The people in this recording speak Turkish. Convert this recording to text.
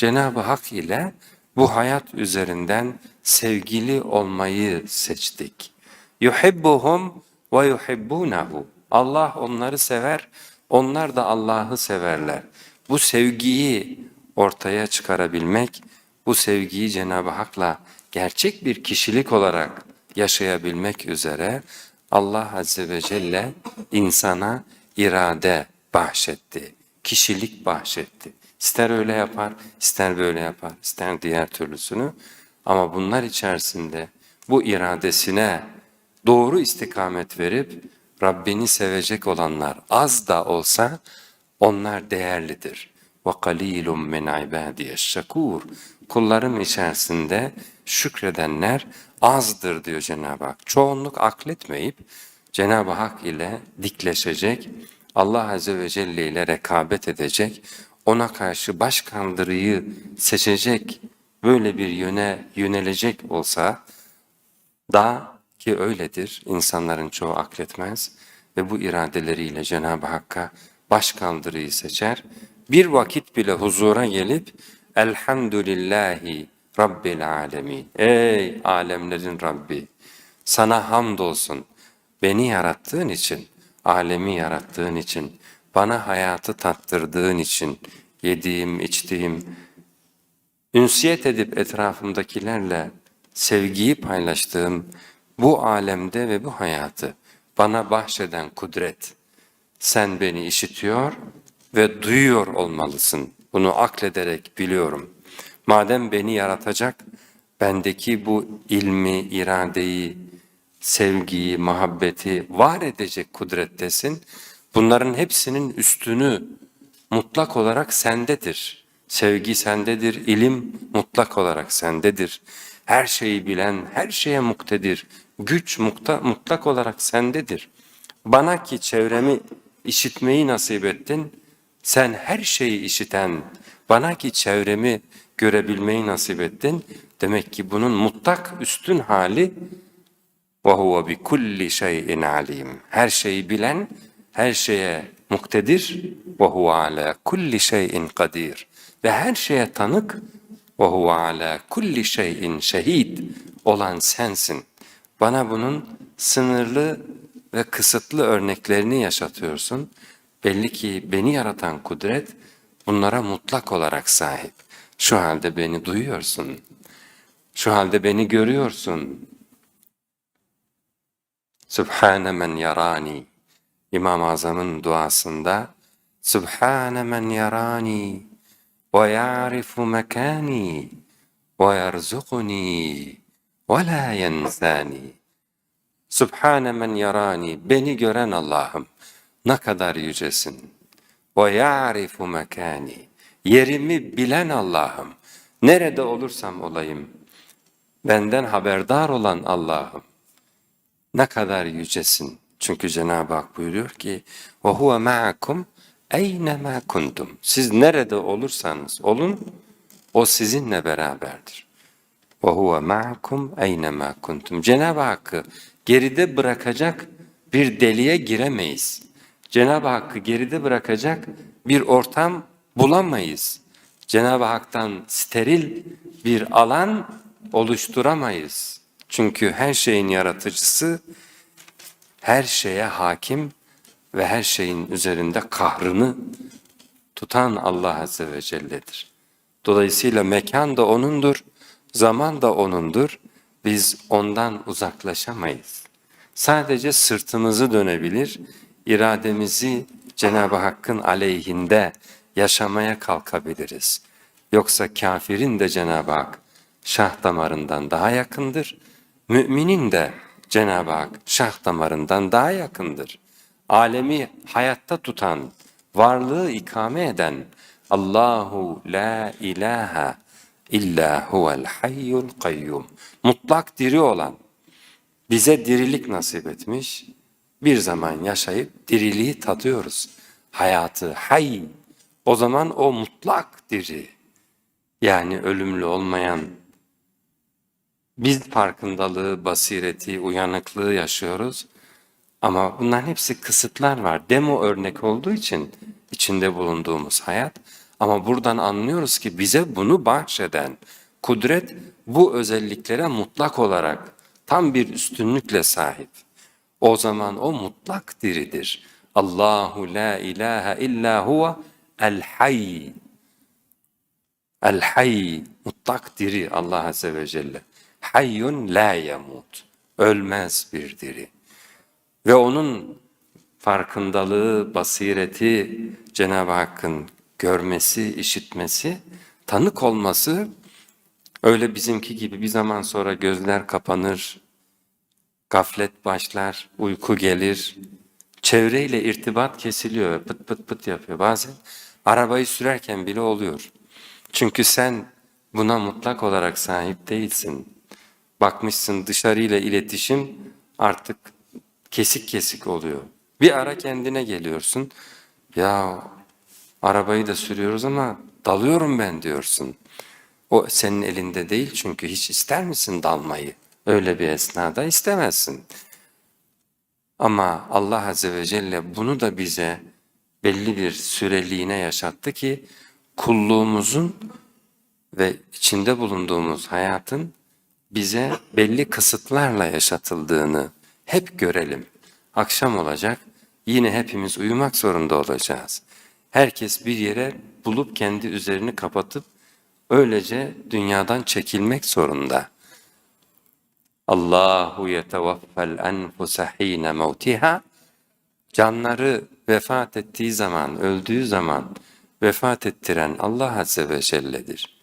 Cenab-ı Hak ile bu hayat üzerinden sevgili olmayı seçtik. Yuhibbuhum ve yuhibbunahu. Allah onları sever, onlar da Allah'ı severler. Bu sevgiyi ortaya çıkarabilmek, bu sevgiyi Cenab-ı Hak'la gerçek bir kişilik olarak yaşayabilmek üzere Allah Azze ve Celle insana irade bahşetti, kişilik bahşetti. İster öyle yapar, ister böyle yapar, ister diğer türlüsünü. Ama bunlar içerisinde bu iradesine doğru istikamet verip Rabbini sevecek olanlar az da olsa onlar değerlidir. وَقَلِيلٌ مِنْ عِبَادِيَ الشَّكُورِ Kullarım içerisinde şükredenler azdır diyor Cenab-ı Hak. Çoğunluk akletmeyip Cenab-ı Hak ile dikleşecek, Allah Azze ve Celle ile rekabet edecek, ona karşı başkandırıyı seçecek, böyle bir yöne yönelecek olsa da ki öyledir, insanların çoğu akletmez ve bu iradeleriyle Cenab-ı Hakk'a başkandırıyı seçer. Bir vakit bile huzura gelip Elhamdülillahi Rabbil Alemin. Ey alemlerin Rabbi! Sana hamdolsun. Beni yarattığın için, alemi yarattığın için, bana hayatı tattırdığın için, yediğim, içtiğim, ünsiyet edip etrafımdakilerle sevgiyi paylaştığım bu alemde ve bu hayatı bana bahşeden kudret, sen beni işitiyor ve duyuyor olmalısın. Bunu aklederek biliyorum. Madem beni yaratacak, bendeki bu ilmi, iradeyi, sevgiyi, muhabbeti var edecek kudrettesin. Bunların hepsinin üstünü mutlak olarak sendedir. Sevgi sendedir, ilim mutlak olarak sendedir. Her şeyi bilen, her şeye muktedir. Güç mukta, mutlak olarak sendedir. Bana ki çevremi işitmeyi nasip ettin, sen her şeyi işiten, bana ki çevremi görebilmeyi nasip ettin. Demek ki bunun mutlak üstün hali وَهُوَ بِكُلِّ شَيْءٍ عَلِيمٍ Her şeyi bilen, her şeye muktedir ve huve ala kulli şeyin kadir ve her şeye tanık ve huve ala kulli şeyin şehid olan sensin. Bana bunun sınırlı ve kısıtlı örneklerini yaşatıyorsun. Belli ki beni yaratan kudret bunlara mutlak olarak sahip. Şu halde beni duyuyorsun. Şu halde beni görüyorsun. Sübhane men yarani İmam-ı Azam'ın duasında Sübhane men yarani ve ya'rifu mekani ve yerzukuni ve la yenzani. Sübhane men yarani. Beni gören Allah'ım ne kadar yücesin. Ve ya'rifu mekani. Yerimi bilen Allah'ım. Nerede olursam olayım. Benden haberdar olan Allah'ım ne kadar yücesin. Çünkü Cenab-ı Hak buyuruyor ki وَهُوَ مَعَكُمْ اَيْنَمَا kuntum. Siz nerede olursanız olun, o sizinle beraberdir. وَهُوَ مَعَكُمْ اَيْنَمَا kuntum. Cenab-ı Hakk'ı geride bırakacak bir deliğe giremeyiz. Cenab-ı Hakk'ı geride bırakacak bir ortam bulamayız. Cenab-ı Hak'tan steril bir alan oluşturamayız. Çünkü her şeyin yaratıcısı, her şeye hakim ve her şeyin üzerinde kahrını tutan Allah Azze ve Celle'dir. Dolayısıyla mekan da O'nundur, zaman da O'nundur. Biz ondan uzaklaşamayız. Sadece sırtımızı dönebilir, irademizi Cenab-ı Hakk'ın aleyhinde yaşamaya kalkabiliriz. Yoksa kafirin de Cenab-ı Hak şah damarından daha yakındır. Müminin de Cenab-ı Hak şah damarından daha yakındır. Alemi hayatta tutan, varlığı ikame eden Allahu la ilahe illa huvel hayyul kayyum. Mutlak diri olan, bize dirilik nasip etmiş, bir zaman yaşayıp diriliği tadıyoruz. Hayatı hay, o zaman o mutlak diri. Yani ölümlü olmayan, biz farkındalığı, basireti, uyanıklığı yaşıyoruz. Ama bunların hepsi kısıtlar var. Demo örnek olduğu için içinde bulunduğumuz hayat Ama buradan anlıyoruz ki bize bunu bahşeden kudret bu özelliklere mutlak olarak tam bir üstünlükle sahip. O zaman o mutlak diridir. Allahu la ilahe illa huve el hayy. El hayy mutlak diri Allah Azze ve Celle. Hayyun la yemut. Ölmez bir diri. Ve onun farkındalığı, basireti Cenab-ı Hakk'ın görmesi, işitmesi, tanık olması öyle bizimki gibi bir zaman sonra gözler kapanır, gaflet başlar, uyku gelir, çevreyle irtibat kesiliyor, pıt pıt pıt yapıyor. Bazen arabayı sürerken bile oluyor. Çünkü sen buna mutlak olarak sahip değilsin. Bakmışsın dışarıyla iletişim artık kesik kesik oluyor. Bir ara kendine geliyorsun. Ya arabayı da sürüyoruz ama dalıyorum ben diyorsun. O senin elinde değil çünkü hiç ister misin dalmayı? Öyle bir esnada istemezsin. Ama Allah Azze ve Celle bunu da bize belli bir süreliğine yaşattı ki kulluğumuzun ve içinde bulunduğumuz hayatın bize belli kısıtlarla yaşatıldığını hep görelim. Akşam olacak, yine hepimiz uyumak zorunda olacağız. Herkes bir yere bulup kendi üzerini kapatıp öylece dünyadan çekilmek zorunda. Allahu yetevaffel enfuse hine mevtiha Canları vefat ettiği zaman, öldüğü zaman vefat ettiren Allah Azze ve Celle'dir.